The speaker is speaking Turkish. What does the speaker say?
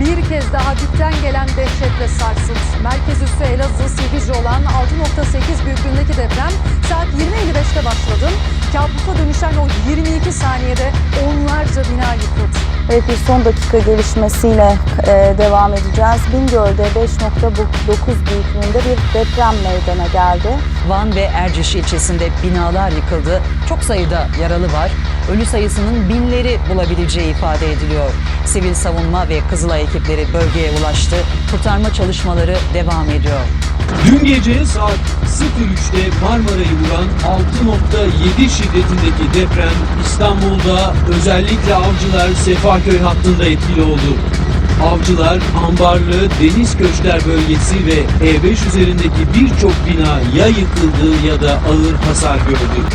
bir kez daha dipten gelen dehşetle sarsıldı. Merkez üssü Elazığ Silivri olan 6.8 büyüklüğündeki deprem saat 20.55'te başladı. Kabusa dönüşen o 22 saniyede onlarca bina yıkıldı. Evet bir son dakika gelişmesiyle e, devam edeceğiz. Bingöl'de 5.9 büyüklüğünde bir deprem meydana geldi. Van ve Erciş ilçesinde binalar yıkıldı. Çok sayıda yaralı var. Ölü sayısının binleri bulabileceği ifade ediliyor. Sivil savunma ve Kızılay ekipleri bölgeye ulaştı. Kurtarma çalışmaları devam ediyor. Dün gece saat 03'te Marmara'yı vuran 6.7 şiddetindeki deprem İstanbul'da özellikle Avcılar Sefaköy hattında etkili oldu. Avcılar, Ambarlı, Deniz Köşkler bölgesi ve E5 üzerindeki birçok bina ya yıkıldı ya da ağır hasar gördü.